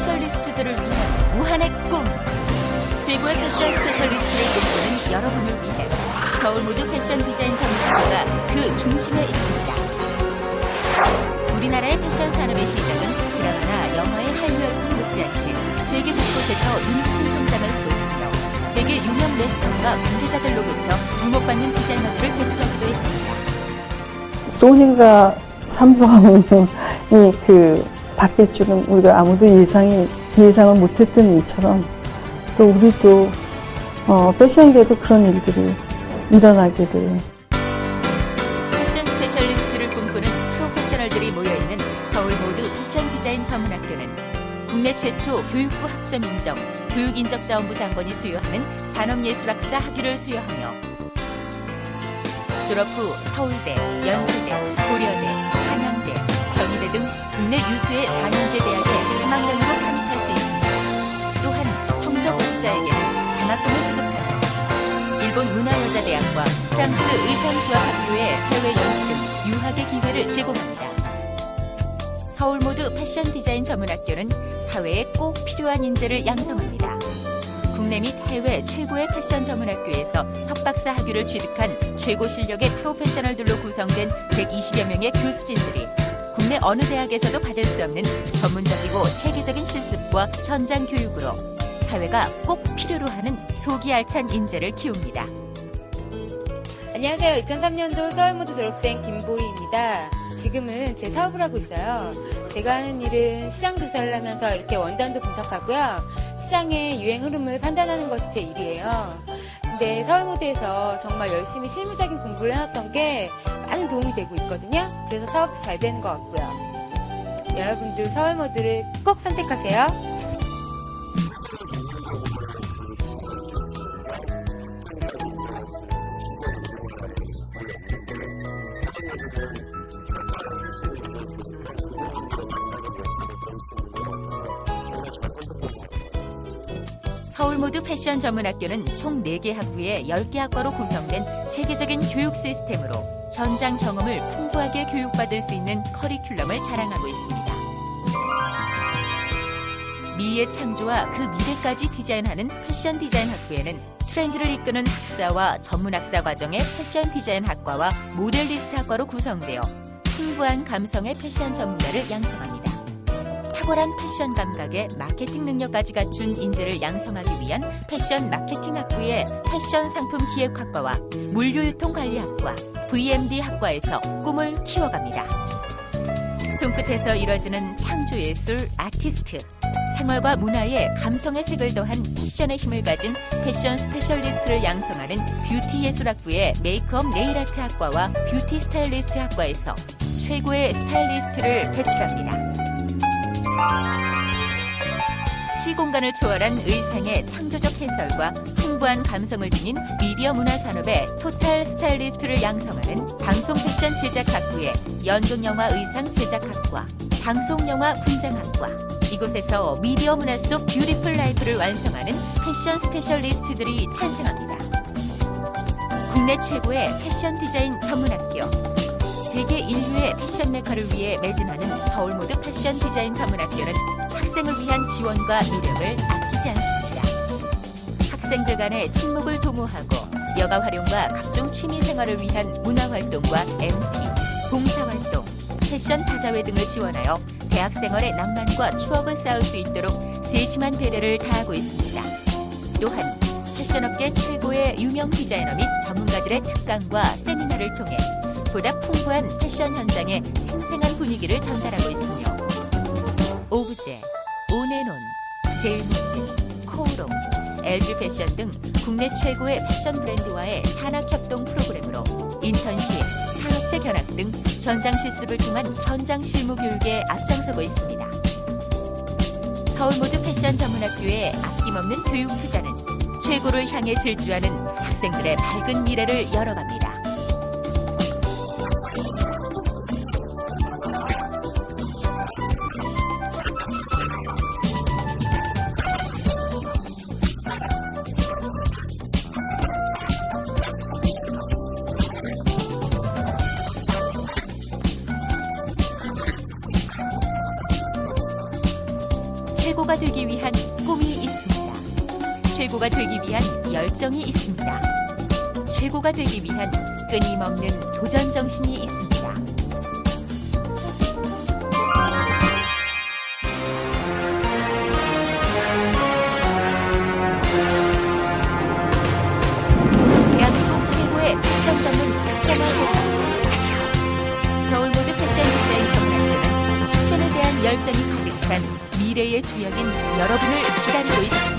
스페셜리스트들을 위한 무한의 꿈. 대구의 패션 스페셜리스트를 꿈꾸는 여러분을 위해 서울 모두 패션 디자인 전문가가 그 중심에 있습니다. 우리나라의 패션 산업의 시작은 드라마나 영화의 한류 열풍 못지않게 세계 곳곳에서 눈부신 성장을 있으며 세계 유명 레스토랑과 관계자들로부터 주목받는 디자이너들을 배출하기도 했습니다. 소니가 삼성이 그 바뀔 줄은 우리가 아무도 예상이 예상을 못했던 일처럼 또 우리도 어, 패션계도 그런 일들이 일어나기를. 패션 스페셜리스트를 꿈꾸는 프로페셔널들이 모여있는 서울 모두 패션 디자인 전문학교는 국내 최초 교육부 학점 인정, 교육인적자원부 장관이 수여하는 산업예술학사 학위를 수여하며 졸업 후 서울대, 연세대, 고려대, 등 국내 유수의 4년제 대학에 3학년으로 편입할 수 있습니다. 또한 성적 우수자에게는 장학금을 지급한다. 일본 문화여자대학과 프랑스 의상조합학교의 해외 연수 등 유학의 기회를 제공합니다. 서울 모두 패션 디자인 전문학교는 사회에 꼭 필요한 인재를 양성합니다. 국내 및 해외 최고의 패션 전문학교에서 석박사 학위를 취득한 최고 실력의 프로페셔널들로 구성된 120여 명의 교수진들이 국내 어느 대학에서도 받을 수 없는 전문적이고 체계적인 실습과 현장 교육으로 사회가 꼭 필요로 하는 속이 알찬 인재를 키웁니다. 안녕하세요. 2003년도 서울모드 졸업생 김보희입니다. 지금은 제 사업을 하고 있어요. 제가 하는 일은 시장 조사를 하면서 이렇게 원단도 분석하고요. 시장의 유행 흐름을 판단하는 것이 제 일이에요. 근데 서울모드에서 정말 열심히 실무적인 공부를 해놨던 게 많은 도움이 되고 있거든요. 그래서 사업도 잘 되는 것 같고요. 여러분도 서울 모드를 꼭 선택하세요. 서울 모두 패션 전문학교는 총 4개 학부에 10개 학과로 구성된 체계적인 교육 시스템으로 현장 경험을 풍부하게 교육받을 수 있는 커리큘럼을 자랑하고 있습니다. 미의 창조와 그 미래까지 디자인하는 패션 디자인 학부에는 트렌드를 이끄는 학사와 전문 학사 과정의 패션 디자인 학과와 모델리스트 학과로 구성되어 풍부한 감성의 패션 전문가를 양성합니다. 탁월한 패션 감각에 마케팅 능력까지 갖춘 인재를 양성하기 위한 패션 마케팅 학부의 패션 상품 기획 학과와 물류유통 관리 학과, VMD 학과에서 꿈을 키워갑니다. 손끝에서 이뤄지는 창조 예술 아티스트, 생활과 문화에 감성의 색을 더한 패션의 힘을 가진 패션 스페셜리스트를 양성하는 뷰티 예술학부의 메이크업 네일 아트 학과와 뷰티 스타일리스트 학과에서 최고의 스타일리스트를 배출합니다. 시공간을 초월한 의상의 창조적 해설과 풍부한 감성을 지닌 미디어 문화 산업의 토탈 스타일리스트를 양성하는 방송 패션 제작학부의 연극 영화 의상 제작학과, 방송 영화 분장학과, 이곳에서 미디어 문화 속 뷰티풀 라이프를 완성하는 패션 스페셜리스트들이 탄생합니다. 국내 최고의 패션 디자인 전문학교, 인류의 패션 메카를 위해 매진하는 서울 모드 패션 디자인 전문학교는 학생을 위한 지원과 노력을 아끼지 않습니다. 학생들 간의 친목을 도모하고 여가 활용과 각종 취미 생활을 위한 문화 활동과 MT, 봉사 활동, 패션 다자회 등을 지원하여 대학 생활의 낭만과 추억을 쌓을 수 있도록 세심한 배려를 다하고 있습니다. 또한 패션업계 최고의 유명 디자이너 및 전문가들의 특강과 세미나를 통해 보다 풍부한 패션 현장의 생생한 분위기를 전달하고 있으며 오브제, 오네논, 제일모진, 코우롱, LG 패션 등 국내 최고의 패션 브랜드와의 산학협동 프로그램으로 인턴십, 산업체 견학 등 현장 실습을 통한 현장 실무 교육에 앞장서고 있습니다. 서울 모드 패션 전문학교의 아낌없는 교육 투자는 최고를 향해 질주하는 학생들의 밝은 미래를 열어갑니다. 최고가 되기 위한 꿈이 있습니다. 최고가 되기 위한 열정이 있습니다. 최고가 되기 위한 끊임없는 도전 정신이 있습니다. 대한민국 최고의 패션 전문 세마고 서울모드 패션 디자인 전문학교는 패션에 대한 열정이 가득한 미래의 주역인 여러분을 기다리고 있습니다.